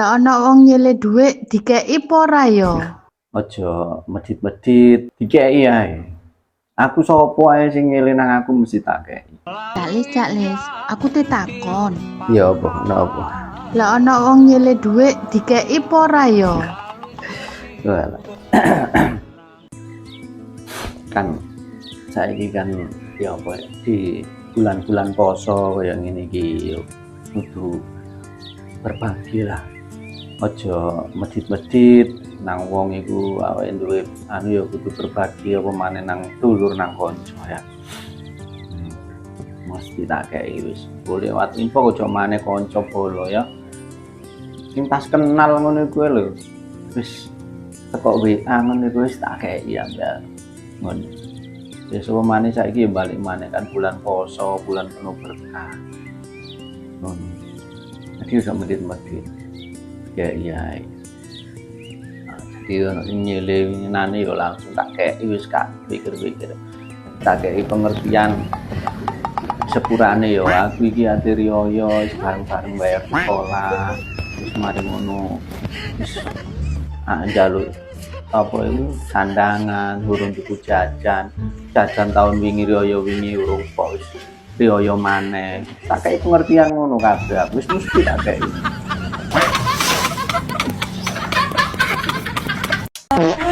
Lah ana wong nyele dhuwit dikeki apa ora ya? Aja medit-medit dikeki ae. Aku sapa ae sing ngeling nang aku mesti tak kei. Caklis, caklis, aku te takon. Ya apa, napa? Lah ana wong nyele dhuwit dikeki apa ora ya? Kan saiki kan ya apa di bulan-bulan poso kaya ngene iki kudu berbagi lah. Aja medit-medit nang wong iku awake duwe anu ya kudu berbagi apa maneh nang dulur nang kanca ya. Hmm. Mesti tak kei wis. Boleh lewat info aja maneh kanca polo ya. Sing tas kenal ngono kuwi lho. Wis teko WA ngono iku wis tak kei ambek ngono. Ya sapa maneh saiki ya balik maneh kan bulan poso, bulan penuh berkah. Ngono. Jadi usah medit-medit. Ya iya. Nah, Jadi ono sing nyele nani yo langsung tak kei wis kak pikir-pikir. Tak kei pengertian sepurane yo aku iki ati riyo bareng-bareng bayar sekolah. Wis mari ngono. Ah njaluk apa itu sandangan urung tuku jajan jajan tahun wingi riyo wingi urung wis riyo maneh tak kayak pengertian ngono kabeh aku wis mesti tak kayak Oh.